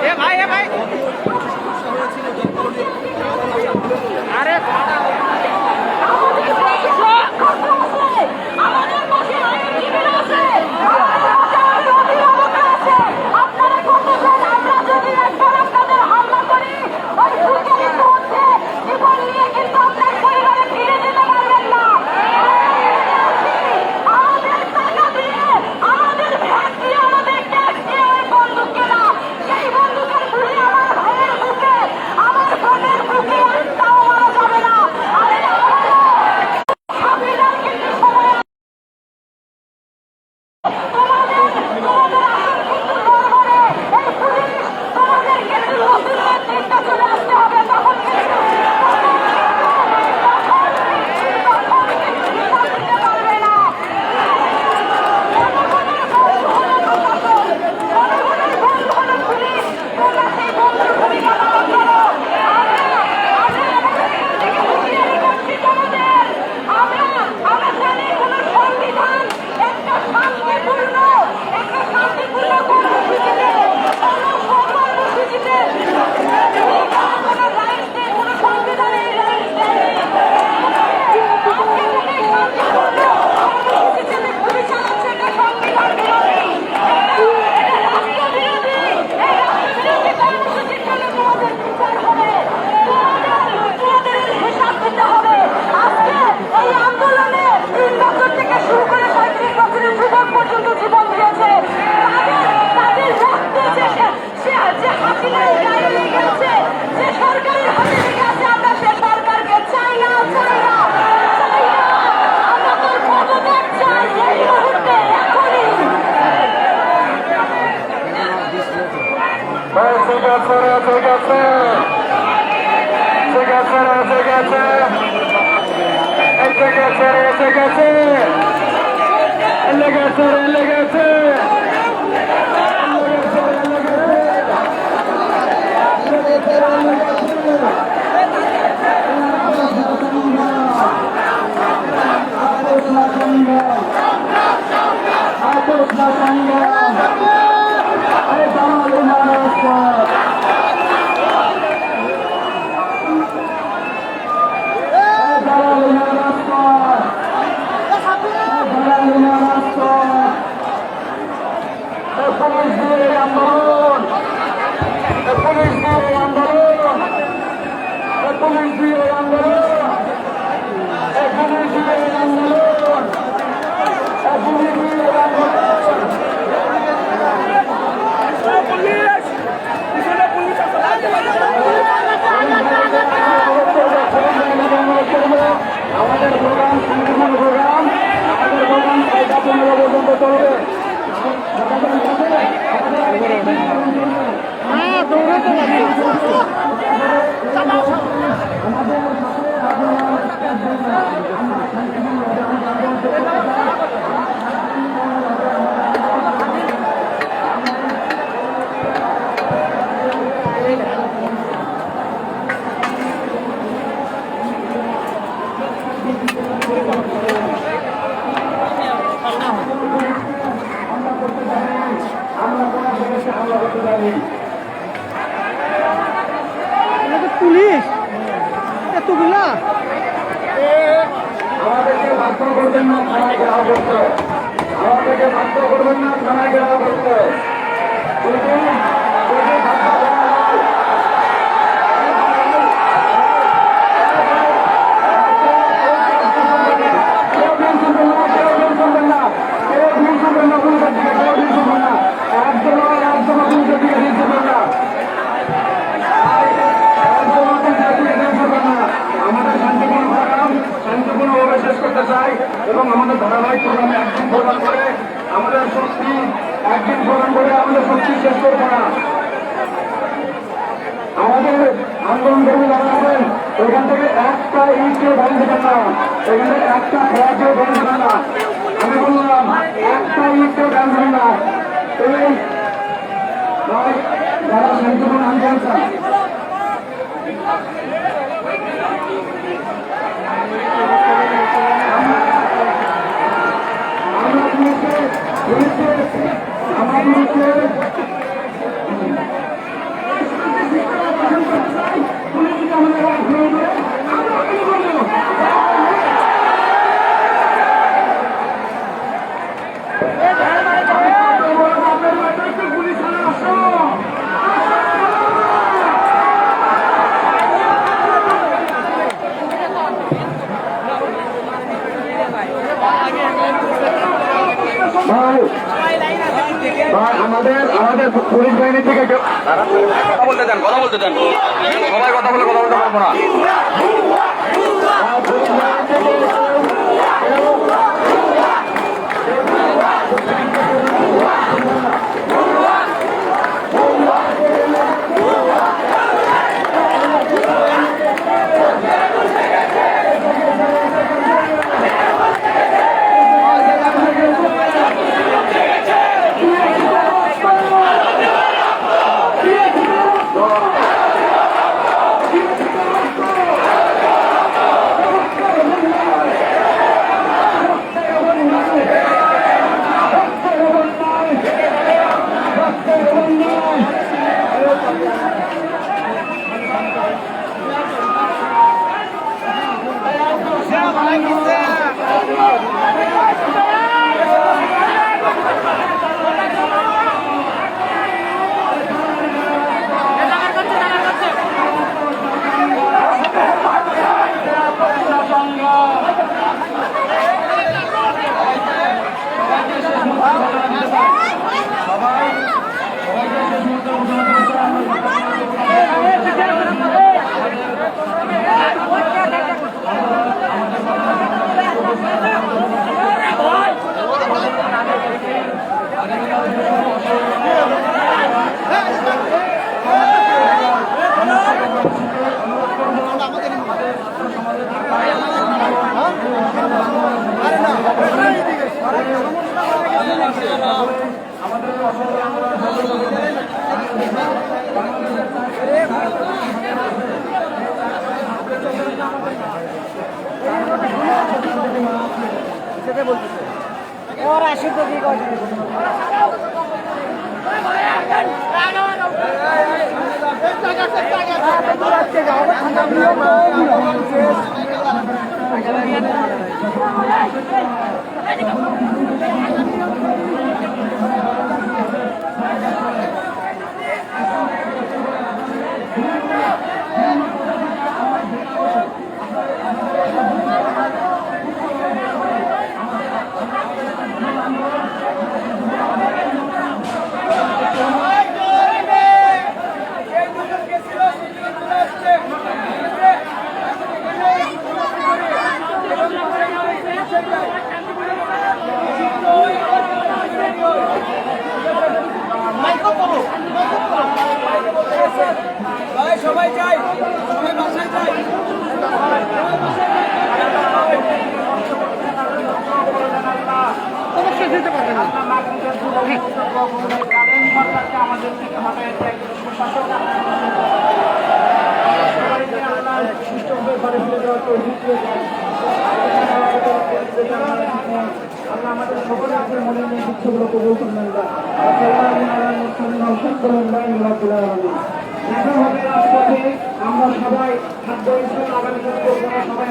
เอ๊ะไปเอ๊ะไป এলে গেছে এলে গেছে পুলিশ দিয়ে আন্দোলন পুলিশ দিয়ে আন্দোলন পুলিশ দিয়ে আন্দোলন পুলিশ দিয়ে আন্দোলন পুলিশ দিয়ে আন্দোলন আমাদের প্রোগ্রাম সংগঠন প্রোগ্রাম আমাদের প্রোগ্রাম ছয়টা পনেরো পর্যন্ত চলবে হ্যাঁ দৌড়াতে লাগে এটা তো পুলিশ? এতগুলা? আমাদেরকে বাধ্য করবেন না থানায় ঘেরাও করতে আমাদেরকে বাধ্য করবেন না থানায় ঘেরাও করতে এবং আমাদের ধারাবাহিক প্রোগ্রামে একদিন প্রোগ্রাম করে আমাদের শক্তি একদিন প্রোগ্রাম করে আমাদের শক্তি শেষ করব না। আমাদের আন্দোলন কর্মী যারা আছেন, এখান থেকে একটা ইটকেও ভেঙে দেবেন না। এখান থেকে একটা খেয়াকেও ভেঙে দেবেন না। আমি বললাম, একটা ইটকেও ভেঙে দেবেন না। এই যারা শান্তিপূর্ণ আন্দোলন চান আমরা পুলিশকে পুলিশকে আমার পুলিশকে পুলিশকে আমাদের ঘুরে দিয়ে আমরা কি করব পুলিশ আসো ভাই ভাই আমাদের আমাদের পুলিশ বাহিনী থেকে কেউ কথা বলতে দেন কথা বলতে দেন। সবাই কথা বলে কথা বলতে পারব না। Yeah. ওর অবশ্যই দিতে পারবে না আল্লাহ আমাদের সকলে আপনার মনে নিয়ে ইচ্ছাগুলো কবুল করবেন না দেখা হবে সবাই খাদ্য ইসলাম আগামী সবাই